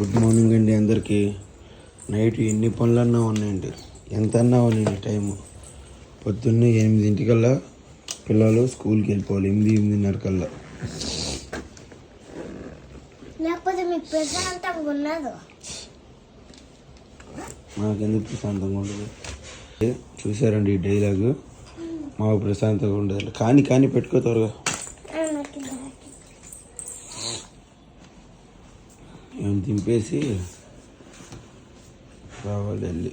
Good morning అండి అందరికీ. Night ఎన్ని పనులన్నా ఉన్నాయండి. ఎంత అన్నా ఉన్నాయండి టైము. పొద్దున్నే ఎనిమిదింటికల్లా పిల్లలు స్కూల్కి వెళ్ళిపోవాలి ఎనిమిది ఎనిమిదిన్నర కల్లా లేకపోతే మీకు ప్రశాంతంగా ఉన్నది? మాకెందుకు ప్రశాంతంగా ఉండదు? చూసారండి ఈ డైలాగు? మాకు ప్రశాంతంగా ఉండదు. కానీ కానీ పెట్టుకో త్వరగా. ఏం దింపేసి రావాలి వెళ్ళి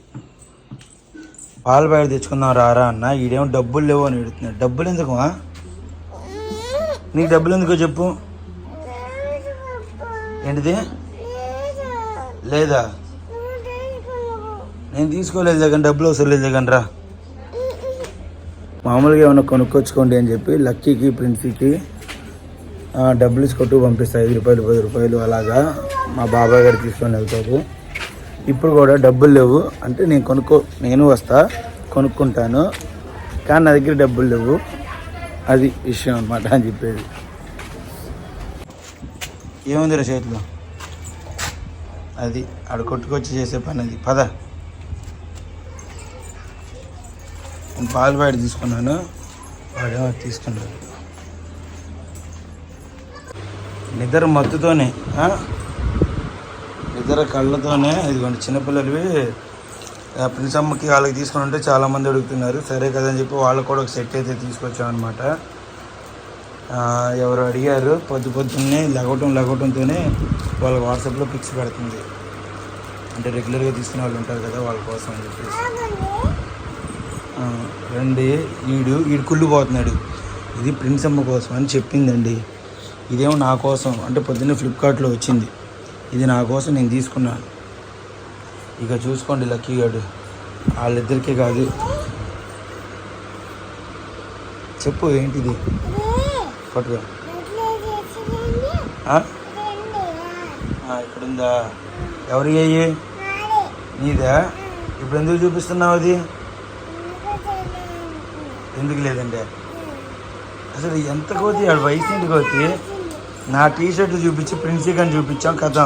పాలు బయట తెచ్చుకుందాం రారా అన్న ఈడేమో డబ్బులు లేవు అని పెడుతున్నాడు డబ్బులు ఎందుకు నీకు డబ్బులు ఎందుకో చెప్పు. ఏంటిది? లేదా? నేను తీసుకోలేదు దగ్గర డబ్బులు అవసరం లేదు రా. మామూలుగా ఏమైనా కొనుక్కొచ్చుకోండి అని చెప్పి లక్కీకి ప్రిన్సీకి డబ్బులు ఇచ్చుకుంటూ కొట్టు పంపిస్తాయి ఐదు రూపాయలు పది రూపాయలు అలాగా. మా బాబాయ్ గారు తీసుకొని వెళ్తారు. ఇప్పుడు కూడా డబ్బులు లేవు. అంటే నేను కొనుక్కో నేను వస్తా కొనుక్కుంటాను. కానీ నా దగ్గర డబ్బులు లేవు. అది విషయం అనమాట అని చెప్పేది. ఏముంది రా చేతిలో? అది ఆడ కొట్టుకొచ్చి చేసే పని అది. పద. నేను పాలు బయట తీసుకున్నాను. వాడేమో తీసుకున్నాను నిద్ర మత్తుతోనే ఇద్దరు కళ్ళతోనే ఇదిగోండి చిన్నపిల్లలవి ఆ, ప్రిన్స్ అమ్మకి వాళ్ళకి తీసుకుని ఉంటే చాలామంది అడుగుతున్నారు. సరే కదా అని చెప్పి వాళ్ళకు కూడా ఒక సెట్ అయితే తీసుకొచ్చాం అనమాట ఎవరు అడిగారు. పొద్దు పొద్దున్నే లగవటం లగవటంతోనే వాళ్ళ వాట్సాప్లో పిక్స్ పెడుతుంది. అంటే రెగ్యులర్గా తీసుకునే వాళ్ళు ఉంటారు కదా వాళ్ళ కోసం అని చెప్పేసి. రండి ఈడు ఈడు కుళ్ళిపోతున్నాడు. ఇది ప్రిన్స్ అమ్మ కోసం అని చెప్పిందండి. ఇదేమో నా కోసం. అంటే పొద్దున్నే ఫ్లిప్కార్ట్లో వచ్చింది. ఇది నా కోసం నేను తీసుకున్నాను ఇక చూసుకోండి లక్కీ గాడు. వాళ్ళిద్దరికీ కాదు. చెప్పు ఏంటిది? పట్టుకో. ఇక్కడ ఉందా ఎవరి అయ్యి? నీదా? ఇప్పుడు ఎందుకు చూపిస్తున్నావు అది? ఎందుకు లేదండి అసలు ఎంత కోతి? ఆడు వయసు ఏంటి కోతి? నా టీ షర్ట్ చూపించి ప్రిన్సీ అని చూపించాం కథ.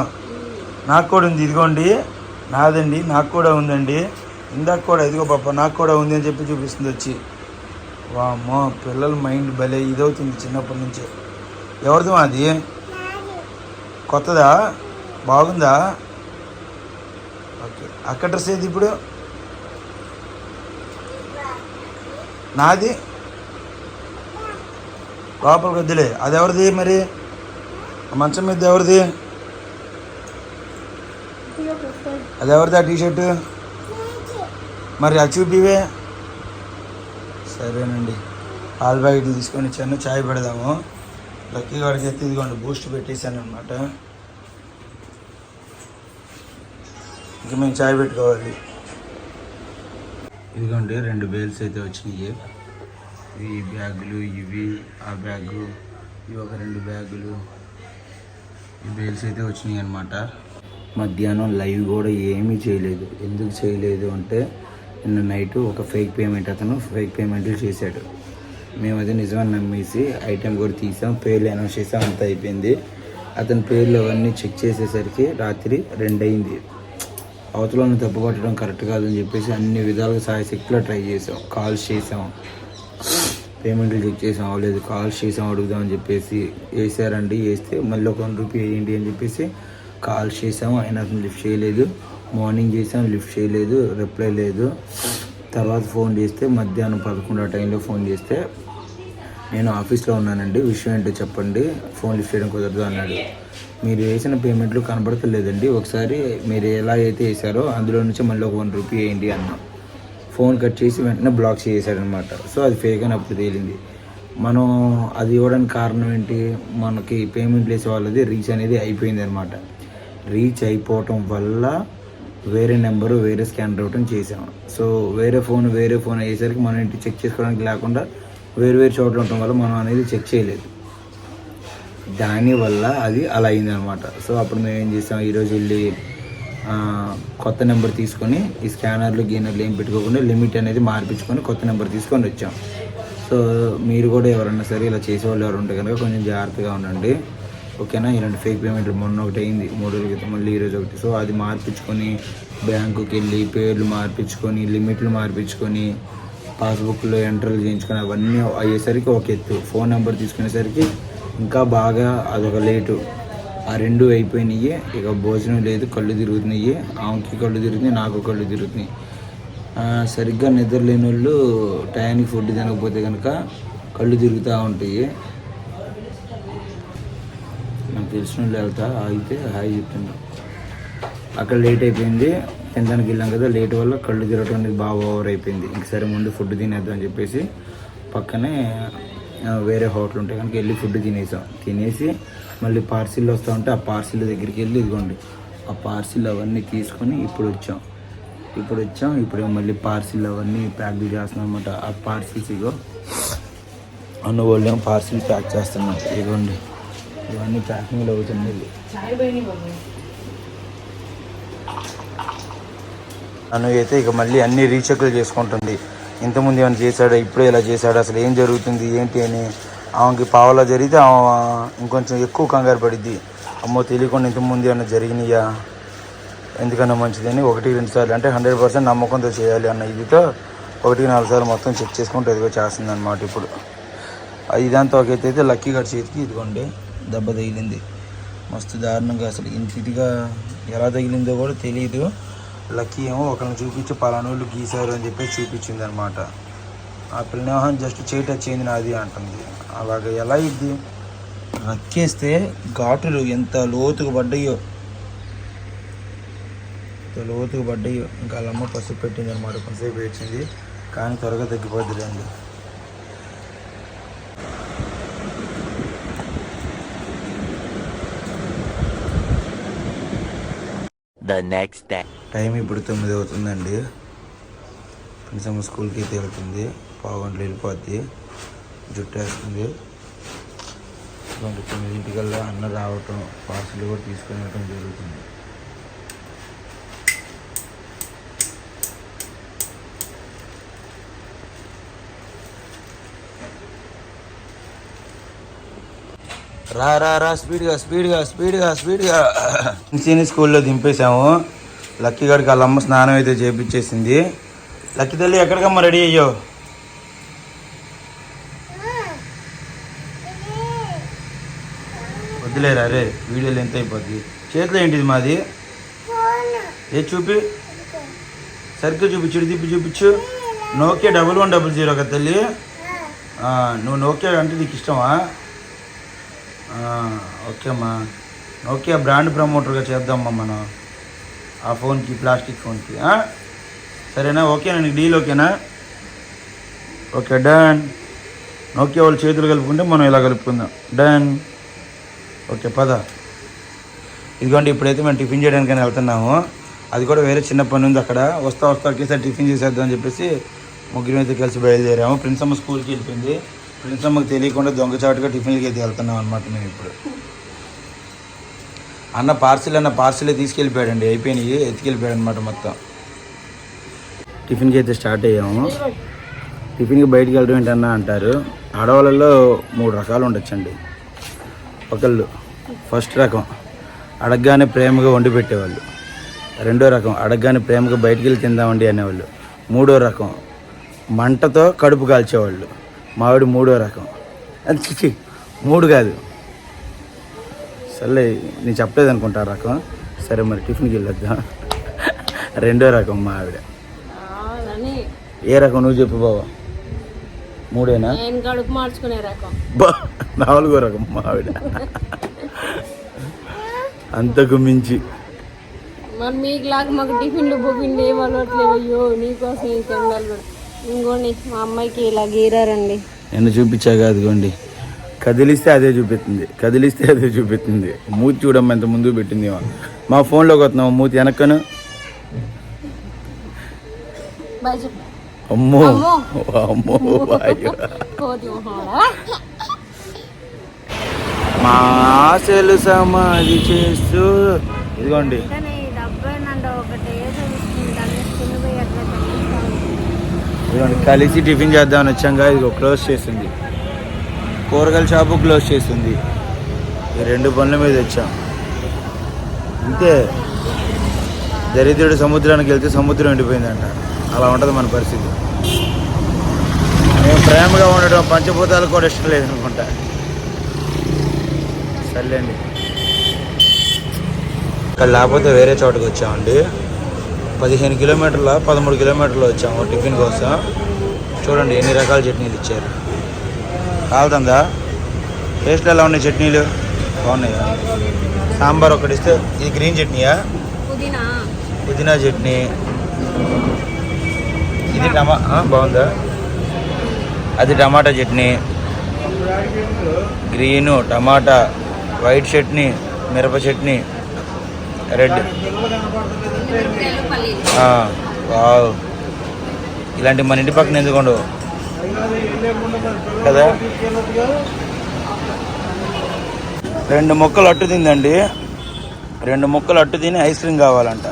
నాకు కూడా ఉంది ఇదిగోండి. నాదండి నాకు కూడా ఉందండి. ఇందాక కూడా ఇదిగో పాప నాకు కూడా ఉంది అని చెప్పి చూపిస్తుంది వచ్చి. వామ్మో పిల్లల మైండ్ భలే ఇదవుతుంది చిన్నప్పటి నుంచి. ఎవరిది మాది కొత్తదా? బాగుందా? ఓకే అక్కడ డ్రెస్ ఏది ఇప్పుడు? నాది? లోపలికి వద్దులే. అది ఎవరిది మరి? మంచం మీద ఎవరిది? అది ఎవరిది ఆ టీషర్టు? మరి అది చూపివే సరేనండి. పాల ప్యాకెట్లు తీసుకొని ఇచ్చాను చాయ్ పెడదాము. లక్కీ వాడికి అయితే ఇదిగోండి బూస్ట్ పెట్టేశాను అనమాట ఇంక మేము చాయ్ పెట్టుకోవాలి. ఇదిగోండి రెండు బేల్స్ అయితే వచ్చినాయి. ఈ బ్యాగులు ఇవి ఆ బ్యాగు ఇవి ఒక రెండు బ్యాగులు. ఈ బేల్స్ అయితే వచ్చినాయి అనమాట మధ్యాహ్నం లైవ్ కూడా ఏమీ చేయలేదు. ఎందుకు చేయలేదు అంటే నిన్న నైట్ ఒక ఫేక్ పేమెంట్ అతను ఫేక్ పేమెంట్లు చేశాడు. మేము అది నిజమని నమ్మేసి ఐటెం కూడా తీసాం పేర్లు అనౌన్స్ చేసాం అంత అయిపోయింది. అతని పేర్లు అవన్నీ చెక్ చేసేసరికి రాత్రి రెండయింది. అవతలను తప్పు పట్టడం కరెక్ట్ కాదని చెప్పేసి అన్ని విధాలుగా సాయశక్తిలో ట్రై చేసాం కాల్స్ చేసాం. పేమెంట్లు చెక్ చేసాం అవ్వలేదు. కాల్స్ చేసాం అడుగుదామని చెప్పేసి వేసారండి. వేస్తే మళ్ళీ ఒక వన్ రూపీ వేయండి అని చెప్పేసి కాల్స్ చేసాము. ఆయన అతను లిఫ్ట్ చేయలేదు. మార్నింగ్ చేసాం లిఫ్ట్ చేయలేదు రిప్లై లేదు. తర్వాత ఫోన్ చేస్తే మధ్యాహ్నం పదకొండు ఆ టైంలో ఫోన్ చేస్తే నేను ఆఫీస్లో ఉన్నానండి. విషయం ఏంటో చెప్పండి. ఫోన్ లిఫ్ట్ చేయడం కుదరదు అన్నాడు. మీరు వేసిన పేమెంట్లు కనబడతలేదండి. ఒకసారి మీరు ఎలా అయితే వేసారో అందులో నుంచి మళ్ళీ ఒక వన్ రూపీ వేయండి అన్నాం. ఫోన్ కట్ చేసి వెంటనే బ్లాక్ చేసేసాడనమాట సో అది ఫేక్ అని అప్పుడు తేలింది. మనం అది ఇవ్వడానికి కారణం ఏంటి? మనకి పేమెంట్ చేసే వాళ్ళది రీచ్ అనేది అయిపోయింది అనమాట రీచ్ అయిపోవటం వల్ల వేరే నెంబరు వేరే స్కానర్ రావటం చేసాం. సో వేరే ఫోన్ వేరే ఫోన్ అయ్యేసరికి మనం ఇంటి చెక్ చేసుకోవడానికి లేకుండా వేరు వేరు చోట్ల ఉండటం వల్ల మనం అనేది చెక్ చేయలేదు. దానివల్ల అది అలా అయిందనమాట సో అప్పుడు మేము ఏం చేసాం ఈరోజు వెళ్ళి కొత్త నెంబర్ తీసుకొని ఈ స్కానర్లు గీనర్లు ఏం పెట్టుకోకుండా లిమిట్ అనేది మార్పించుకొని కొత్త నెంబర్ తీసుకొని వచ్చాం. సో మీరు కూడా ఎవరన్నా సరే ఇలా చేసేవాళ్ళు ఎవరు ఉంటే కనుక కొంచెం జాగ్రత్తగా ఉండండి. ఓకేనా? ఈ రెండు ఫేక్ పేమెంట్లు మొన్న ఒకటి అయింది మూడు రోజుల క్రితం మళ్ళీ ఈరోజు ఒకటి. సో అది మార్పించుకొని బ్యాంకుకి వెళ్ళి పేర్లు మార్పించుకొని లిమిట్లు మార్పించుకొని పాస్బుక్లో ఎంట్రీలు చేయించుకొని అవన్నీ అయ్యేసరికి ఒక ఎత్తు. ఫోన్ నెంబర్ తీసుకునేసరికి ఇంకా బాగా అదొక లేటు. ఆ రెండు అయిపోయినాయి. ఇక భోజనం లేదు కళ్ళు తిరుగుతున్నాయి. ఆమెకి కళ్ళు తిరుగుతున్నాయి నాకు కళ్ళు తిరుగుతున్నాయి. సరిగ్గా నిద్ర లేని వాళ్ళు టయానికి ఫుడ్ తినకపోతే కనుక కళ్ళు తిరుగుతూ ఉంటాయి. నాకు తెలిసిన వాళ్ళు వెళ్తా అయితే హాయ్ చెప్తున్నా. అక్కడ లేట్ అయిపోయింది. తినడానికి వెళ్ళాం కదా లేట్ వల్ల కళ్ళు తిరగటం అనేది బాగా ఓవర్ అయిపోయింది. ఇంకసారి ముందు ఫుడ్ తినేద్దాం అని చెప్పేసి పక్కనే వేరే హోటల్ ఉంటే కనుక వెళ్ళి ఫుడ్ తినేసాం. తినేసి మళ్ళీ పార్సిల్ వస్తూ ఉంటే ఆ పార్సిల్ దగ్గరికి వెళ్ళి ఇదిగోండి. ఆ పార్సిల్ అవన్నీ తీసుకొని ఇప్పుడు వచ్చాం. ఇప్పుడు వచ్చాం. ఇప్పుడు మళ్ళీ పార్సిల్ అవన్నీ ప్యాక్ చేస్తున్నాం అనమాట ఆ పార్సిల్స్ ఇగో అన్న వాళ్ళు పార్సిల్ ప్యాక్ చేస్తున్నాం ఇదిగోండి. ఇవన్నీ ప్యాకింగ్లో అవుతుంది అను అయితే ఇక మళ్ళీ అన్ని రీచెక్లు చేసుకుంటుంది. ఇంతకుముందు ఏమైనా చేశాడా? ఇప్పుడే ఇలా చేశాడు? అసలు ఏం జరుగుతుంది? ఏంటి అని ఆమెకి పావలా జరిగితే ఆమె ఇంకొంచెం ఎక్కువ కంగారు పడిద్ది. అమ్మో తెలియకుండా ఇంతకుముందు ఏమైనా జరిగినాయా? ఎందుకన్నా మంచిదని ఒకటి రెండు సార్లు అంటే హండ్రెడ్ పర్సెంట్ నమ్మకంతో చేయాలి అన్న ఇదితో ఒకటికి నాలుగు సార్లు మొత్తం చెక్ చేసుకుంటూ ఇదిగో చేస్తుంది అనమాట ఇప్పుడు. అది ఇదంతా ఒక అయితే లక్కీ గారి చేతికి ఇదిగోండి దెబ్బ తగిలింది. మస్తు దారుణంగా అసలు ఇంటిగా ఎలా తగిలిందో కూడా తెలియదు లక్కీ ఏమో ఒకరిని చూపించి పలానోళ్ళు గీశారు అని చెప్పి చూపించింది అనమాట ఆ పిల్లనేమో జస్ట్ చేయి టచ్ అయింది నాది అంటుంది. అలాగ ఎలా ఇద్ది రక్కేస్తే ఘాటులు ఎంత లోతుకు పడ్డాయో ఎంత లోతుకు పడ్డాయో. ఇంకా వాళ్ళమ్మ పసుపు పెట్టింది అనమాట కొంతసేపు ఏడ్చింది కానీ త్వరగా తగ్గిపోద్దులేండి the next day. టైం ఇప్పుడు తొమ్మిది అవుతుందండి. ఫ్రెండ్స్ స్కూల్కి అయితే వెళ్తుంది. పావుగంటలు వెళ్ళిపోద్ది. జుట్టు వేస్తుంది ఇటువంటి తొమ్మిదింటికల్లా అన్న రావటం పార్సల్ కూడా తీసుకొని వెళ్ళటం జరుగుతుంది. రా రా రా స్పీడ్గా స్పీడ్గా స్పీడ్గా స్పీడ్గా. సీని స్కూల్లో దింపేశాము. లక్కీ గారికి వాళ్ళ అమ్మ స్నానం అయితే చేపించేసింది. లక్కీ తల్లి ఎక్కడికమ్మా రెడీ అయ్యో వద్దులేరా రే వీడియోలు ఎంత అయిపోద్ది. చేతిలో ఏంటిది మాది? ఏ చూపి? సరిగ్గా చూపించుడు తిప్పి చూపించు. నోకే డబుల్ వన్ డబుల్ జీరో కదా తల్లి? నువ్వు నోకే అంటే నీకు ఇష్టమా? ఓకే అమ్మా. నోకియా బ్రాండ్ ప్రమోటర్గా చేద్దామమ్మా మనం. ఆ ఫోన్కి ప్లాస్టిక్ ఫోన్కి సరేనా? ఓకేనా నీకు డీల్ ఓకేనా ఓకే డన్ నోకియా వాళ్ళు చేతులు కలుపుకుంటే మనం ఇలా కలుపుకుందాం. డన్ ఓకే పద. ఇదిగోండి ఇప్పుడైతే మేము టిఫిన్ చేయడానికని వెళ్తున్నాము. అది కూడా వేరే చిన్న పని ఉంది అక్కడ వస్తా వస్తా ఒకేసారి టిఫిన్ చేసేద్దాం అని చెప్పేసి ముగ్గురు అయితే కలిసి బయలుదేరాము. ప్రిన్సమ్మ అమ్మ స్కూల్కి వెళ్ళిపోయింది. ప్రిన్స్ అమ్మకి తెలియకుండా దొంగచాటుగా టిఫిన్లకి అయితే వెళ్తున్నాం అనమాట మేము ఇప్పుడు. అన్న పార్సిల్ అన్న పార్సిలే తీసుకెళ్ళిపోయాడండి. అయిపోయినాయి ఎత్తుకెళ్ళిపోయాడు అనమాట మొత్తం. టిఫిన్కి అయితే స్టార్ట్ అయ్యాము. టిఫిన్కి బయటికి వెళ్ళడం ఏంటన్నా అంటారు. ఆడవాళ్ళలో మూడు రకాలు ఉండొచ్చండి. ఒకళ్ళు ఫస్ట్ రకం అడగగానే ప్రేమగా వండి పెట్టేవాళ్ళు. రెండో రకం అడగగానే ప్రేమగా బయటికి వెళ్ళి తిందామండి అనేవాళ్ళు. మూడో రకం మంటతో కడుపు కాల్చేవాళ్ళు. మావిడి మూడో రకం. అది చిచి మూడు కాదు. సర్లే నేను చెప్పలేదు అనుకుంటా రకం. సరే మరి టిఫిన్కి వెళ్ళొద్దాం. రెండో రకం మా ఆవిడ. ఏ రకం నువ్వు చెప్పు బావా. మూడేనా? కడుపు మార్చుకునే రకం. బా నాలుగో రకం ఆవిడ అంతకు మించి. మరి మీకు లాగా మాకు టిఫిన్లు బొఫిన్లు ఏం అలవట్లేవు అయ్యో నీకోసం ఈ ఇంకోండి మా అమ్మాయికి ఇలా గీరారండి. నిన్ను చూపించాక అదిగోండి కదిలిస్తే అదే చూపిస్తుంది కదిలిస్తే అదే చూపిస్తుంది మూతి చూడమ్మ ఎంత ముందు పెట్టింది. మా ఫోన్లోకి వస్తున్నాం మూతి వెనక్కను. అమ్మో. అమ్మో. మా ఆశలు సమాధి చేస్తూ ఇదిగోండి. ఇదిగోండి కలిసి టిఫిన్ చేద్దామని వచ్చాక ఇదిగో క్లోజ్ చేసింది. కూరగాయల షాపు క్లోజ్ చేసింది. ఈ రెండు పనుల మీద వచ్చాం. అంతే దరిద్రుడు సముద్రానికి వెళ్తే సముద్రం ఎండిపోయిందంట. అలా ఉంటుంది మన పరిస్థితి. మేము ప్రేమగా ఉండడం పంచభూతాలకు కూడా ఇష్టం లేదు అనుకుంటా సర్లేండి. ఇక్కడ లేకపోతే వేరే చోటుకి వచ్చామండి. పదిహేను కిలోమీటర్ల పదమూడు కిలోమీటర్లు వచ్చాము టిఫిన్ కోసం. చూడండి ఎన్ని రకాల చట్నీలు ఇచ్చారు. కాలుతుందా? టేస్ట్ ఎలా ఉన్నాయి చట్నీలు? బాగున్నాయా? సాంబార్ ఒకటి ఇస్తే ఇది గ్రీన్ చట్నీయా? పుదీనా. చట్నీ. ఇది టమా బాగుందా? అది tomato chutney. Green tomato. White chutney మిరప చట్నీ రెడ్. వావ్. ఇలాంటి మన ఇంటి పక్కన ఎందుకు కదా? రెండు ముక్కలు అట్టు తిందండి. రెండు ముక్కలు అట్టు తిని ఐస్ క్రీమ్ కావాలంట.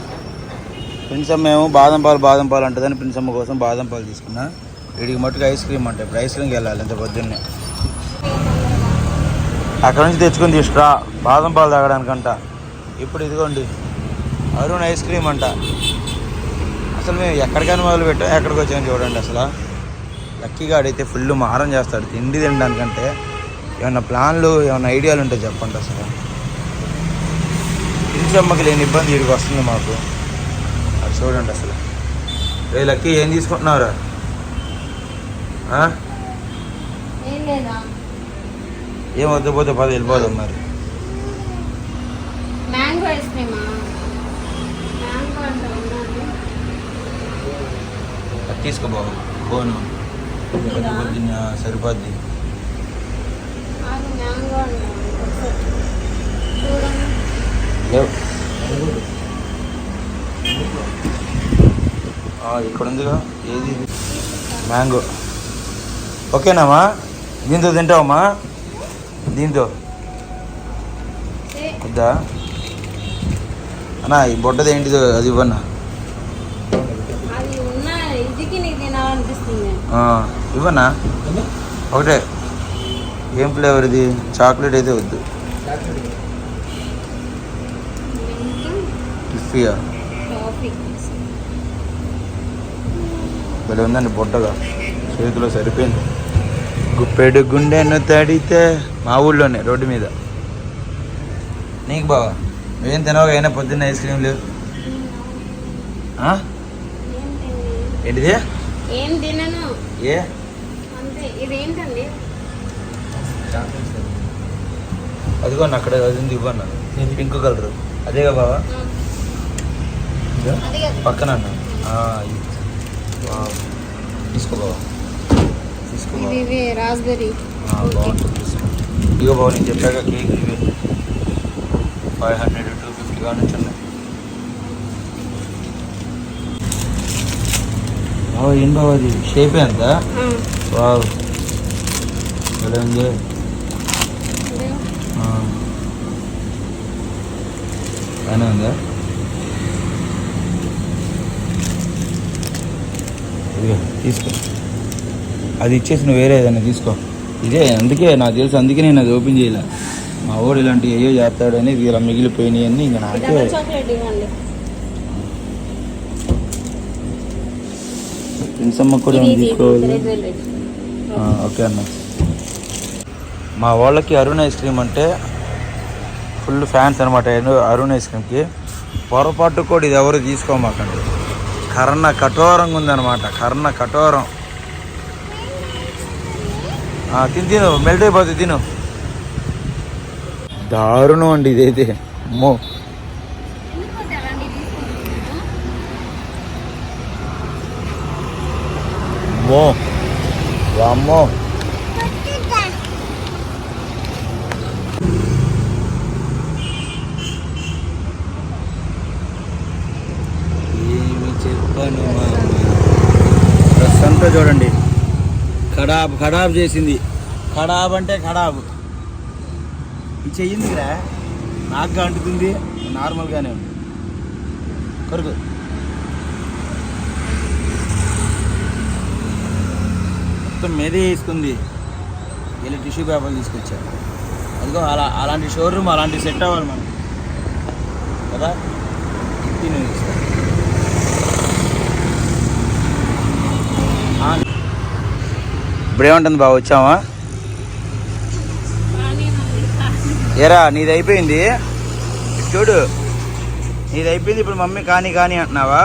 ప్రిన్సమ్మ ఏమో బాదం పాలు బాదం పాలు అంటుందని ప్రిన్సమ్మ కోసం బాదం పాలు తీసుకున్నా. వీడికి మట్టుకు ఐస్ క్రీమ్ అంటే. ఇప్పుడు ఐస్ క్రీమ్కి వెళ్ళాలి ఇంత పొద్దున్నే. అక్కడ నుంచి తెచ్చుకొని తీసుకురా. బాదం పాలు తాగడానికంట. ఇప్పుడు ఇదిగోండి. అరుణ్ ఐస్ క్రీమ్ అంట. అసలు మేము ఎక్కడికైనా మొదలు పెట్టాం ఎక్కడికి వచ్చామని చూడండి అసలు. లక్కీగా అడిగితే ఫుల్ మారం చేస్తాడు తిండి తినడానికంటే. ఏమన్నా ప్లాన్లు ఏమన్నా ఐడియాలు ఉంటే చెప్పండి అసలు. ఇంటి అమ్మకి లేని ఇబ్బంది వీడికి వస్తుంది మాకు. అది చూడండి అసలు. రే లక్కీ ఏం తీసుకుంటున్నావురా? ఏం లేదా ఏం వద్దు పోతే పది వెళ్ళిపోదాం మరి మ్యాంగో ఐస్ క్రీమా ఫోను పొద్దున్న సరిపోద్ది. ఇక్కడ ఉందిగా ఏది? మ్యాంగో ఓకేనామా? దీంతో తింటావమ్మా? దీంతో? వద్దా? అన్నా ఈ బొడ్డది ఏంటిదో అది ఇవ్వన్నా. ఇవ్వన్నా? ఒకటే. ఏం ఫ్లేవర్ ఇది? చాక్లెట్ అయితే వద్దు. టిఫియా భలే ఉందండి బొట్టగా చేతిలో సరిపోయింది. గుప్పెడు గుండెను తడితే మా ఊళ్ళోనే రోడ్డు మీద. నీకు బావా ఏం తినవుగా అయినా పొద్దున్న ఐస్ క్రీమ్ లేవు. ఆ? ఏం తిని ఏంటిది? ఏం తినను. ఏ? ఇదేంటండి? అదిగో అక్కడ అది ఉంది ఇవ్వన్నా. Pink colour. అదేగా బావా? ఇదా? అది కాదు. పక్కన అన్న. తీసుకో బావా. తీసుకో బావా ఇవి రాస్బెర్రీ. బాగుంటుంది ఇగో బాబు నేను చెప్పాక కేక్ ఇవి. ఫైవ్ హండ్రెడ్ టూ ఫిఫ్టీ కానీ ఉన్నాయి. బాబా ఏం బాబా అది? షేప్ ఎంత? వావ్. ఎలా ఉంది. బాగానే ఉందా? ఇదిగో తీసుకో. అది ఇచ్చేసి నువ్వు వేరే ఏదైనా తీసుకో. ఇదే అందుకే నాకు తెలుసు అందుకే నేను అది ఓపెన్ చేయలే. మా వాడు ఇలాంటి ఏయో చేస్తాడని ఇది ఇలా మిగిలిపోయినాయి అన్ని ఇంకా నాకే ప్రిన్సమ్మ కూడా తీసుకోవాలి? ఓకే అన్న. మా వాళ్ళకి అరుణ్ ఐస్ క్రీమ్ అంటే ఫుల్ ఫ్యాన్స్ అనమాట అరుణ్ ఐస్ క్రీమ్కి. పొరపాటు కూడా ఇది ఎవరు తీసుకోమాకండి. కర్ణ కఠోరంగా ఉందన్నమాట కర్ణ కఠోరం. తిను తిను మెల్ట్ అయిపోతుంది తిను. దారుణం అండి ఇదైతే. అమ్మో అమ్మో. అమ్మో వామ్మో ఏమి చెప్పను డ్రెస్ అంతా చూడండి ఖడాబ్ ఖడాబ్ చేసింది. ఖడాబ్ అంటే ఖడాబ్. ఇది చెయ్యిందిరా నాకు అంటుతుంది నార్మల్గానే ఉంది. కొరకు. మొత్తం మీదే వేసుకుంది. వీళ్ళు టిష్యూ పేపర్ తీసుకొచ్చారు. అదిగో అలా అలాంటి షోరూమ్ అలాంటి సెట్ అవ్వాలి మనం. కదా? ఇది నేను ఇస్తా. ఆ. ఇప్పుడు ఏమంటుంది బావ వచ్చావా? ఏరా నీది అయిపోయింది. చూడు నీది అయిపోయింది ఇప్పుడు మమ్మీ కానీ కానీ అంటున్నావా?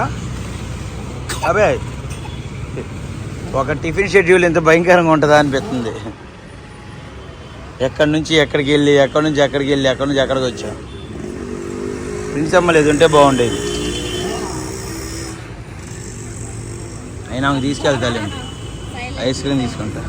అబే ఒక టిఫిన్ షెడ్యూల్ ఎంత భయంకరంగా ఉంటుందా అనిపిస్తుంది. ఎక్కడి నుంచి ఎక్కడికి వెళ్ళి ఎక్కడి నుంచి ఎక్కడికి వెళ్ళి ఎక్కడి నుంచి ఎక్కడికి వచ్చా? ప్రిన్స్ అమ్మ లేదు ఉంటే బాగుండేది. అయినా తీసుకెళ్తా తీసుకెళ్తాలేండి. ఐస్ క్రీమ్ తీసుకుంటా.